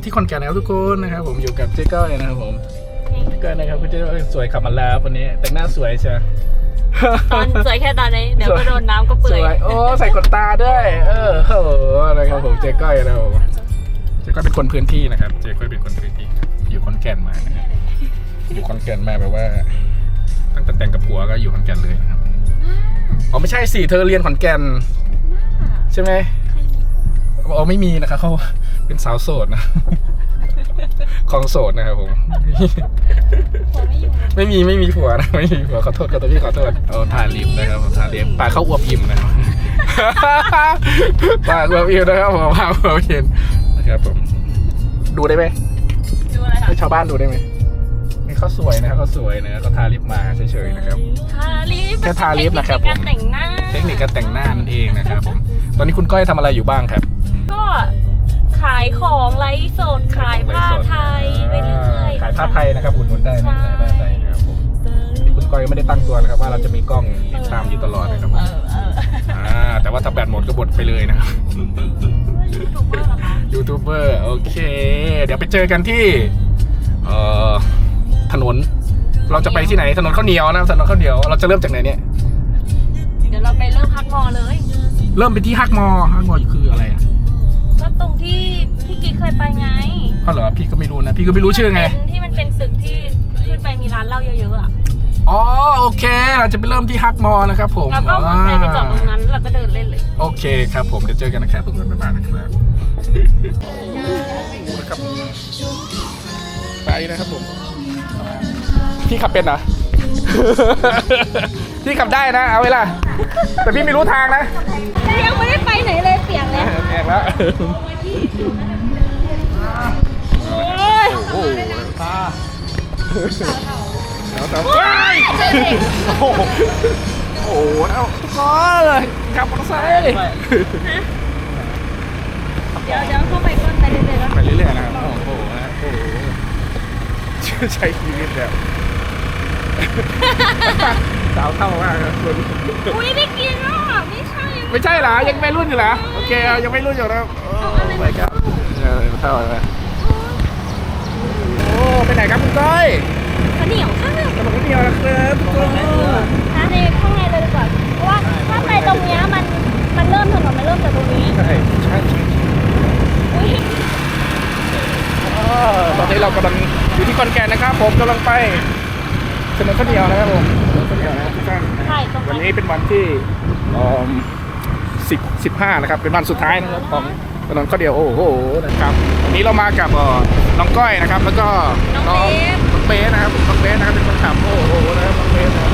อยู่ที่คอนแก่นนะครับทุกคนนะครับผมอยู่กับเจ๊ก้อยนะครับผมเจ๊ก้อยนะครับคุณเจ๊ก้อยสวยขับมาแล้ววันนี้ แต่งหน้าสวยใช่ตอนสวยแค่ตอนนี้ เดี๋ยวก็โดนน้ำก็สเปื่อยวยโอ้ใส่ขนตาด้วย เออโอ้โหนะครับผมเจ๊ก้อยนะครับผมเจ๊ก้อยเป็นคนพื้นที่นะครับเจ๊ก้อยเป็นคนพื้นที่ครับอยู่คอนแก่นมานะครับอยู่คอนแก่นมาแบบว่า ตั้งแต่แต่งกับผัวก็อยู่คอนแก่นเลยนะครับอ๋อไม่ใช่สิเธอเรียนขอนแก่นใช่ไหมอ๋อไม่มีนะครับเขา เป็นสาวโสดนะ ของโสดนะครับผม ผมไม่อยู่ไม่มีไม่มีผัวนะไม่มีผัวขอโทษขอโทษพี่ขอโทษเอาทาลิปนะครับผมทาลิปปากเข้าอวบอิ่มนะครับ ปากอวบอิ่มนะครับผมปากอวบอิ่มนะครับผมดูได้ไหมดูอะไรคะให้ชาวบ้านดูได้ไหมนี่เขาสวยนะครับเขาสวยนะเขาทาลิปมาเฉยๆนะครับ ทาลิปแค่ทาลิปนะครับผมการแต่งหน้า เทคนิคการแต่งหน้านั่นเองนะครับผมตอนนี้คุณก้อยทำอะไรอยู่บ้างครับ ก็ ขายของไลฟ์สดขายผ้าไทยไปเรื่อยๆขายผ้าไทยนะครับอุดหนุนได้นะใช่ขายผ้าไทยนะครับผมนี่คุณก้อยไม่ได้ตั้งตัวนะครับ ว่าเราจะมีกล้องติดตามอยู่ตลอดนะครับผเอมอเอออ่าแต่ว่าถ้าแบตหมดก็หมดไปเลยนะครับถูกมากเหรอคะยูทูบเบอร์โอเค เดี๋ยวไปเจอกันที่เอ่อถนน เราจะไปที่ไหนถนนข้าวเหนียวนะครับถนนข้าวเหนียวเราจะเริ่มจากไหนเนี่ยเดี๋ยวเราไปเริ่มพักมอเลย เริ่มไปที่ฮักมอฮักมอคืออะไรอะ ก็ตรงที่พี่กิ๊กเคยไปไงก็เหรอพี่ก็ไม่รู้นะพี่ก็ไม่รู้ชื่อไงที่มันเป็นตึกที่ขึ้นไปมีร้านเหล้าเยอะๆอะอ๋อโอเค เราจะไปเริ่มที่ฮักมอนะครับผมแล้วก็มอเตอร์ไซค์ไปจอดตรงนั้นแล้วก็เดินเล่นเลยโอเคครับผมเดี๋ยวเจอกันนะครับผมกันบ๊ายบายนะครับนะครับไปนะครับผมพี่ขับเป็นเหรอ พี่ขับได้นะเอาไว้ล่ะแต่พี่ไม่รู้ทางนะ ยังไม่ได้ไปไหนเลยเปียกเลย แอกแล้วโอ้ยโอ้โหตาแล้วแต่ว้ายโอ้โหโอ้โหแล้วก็เลยขับมอเตอร์ไซค์เดี๋ยวเดี๋ยวเข้าไปก่อนไปเรื่อยๆแล้วไปเรื่อยๆนะครับโอ้โหนะโอ้โหใช้ชีวิตแบบสาวเท่ามากครับคุณอุ้ยได้กินแล้วอะไม่ใช่ ไม่ใช่เหรอ ยังไม่รุ่นอยู่เหรอ โอเคเอายังไม่รุ่นอยู่นะโอ้ไปครับเออเท่าไหร่โอ้ไปไหนครับคุณก้อยข้าวเหนียวข้าวเหนียวขนมข้าวเหนียวนะครับโอ้หาในข้างในเลยดีกว่าเพราะว่าถ้าไปตรงเนี้ยมันมันเริ่มถนนมันเริ่มจากตรงนี้ใช่ใช่ใช่อุ้ยตอนนี้เรากำลังอยู่ที่คอนแกนนะครับ ผมกำลังไปถนนข้าวเหนียวนะครับผมถนนข้าวเหนียวนะครับทุกท่านใช่วันนั้นนี้เป็นวันที่ สิบสิบห้านะครับ เป็นวันสุดท้ายนะครับของถนนข้าวเหนียว โอ้โหนะครับวันนี้เรามากับเอ่อน้องก้อยนะครับ แล้วก็น้องเบฟน้องเบสนะครับน้องเบสนะครับเป็นคนขับโอ้โหนะครับน้องเบสนะครับ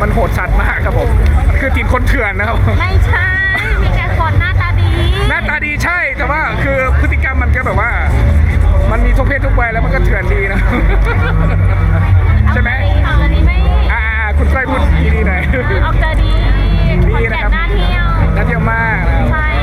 มันโหดสัตว์มากครับผมมันคือตีนคนเถื่อนนะครับ ไม่ใช่ มีแต่คนหน้าตาดี หน้าตาดีใช่แต่ว่าคือพฤติกรรมมันก็แบบว่า มันมีทุกเพศทุกวัยแล้วมันก็เถื่อนดีนะ ใช่ไหมเอาแต่นี้ไม่อ่าๆคุณก้อยพูดดีๆหน่อยเอาแต่ดีดีขอนนะแก่ครับนน่าเที่ยวน่าเที่ยวมากนะครับ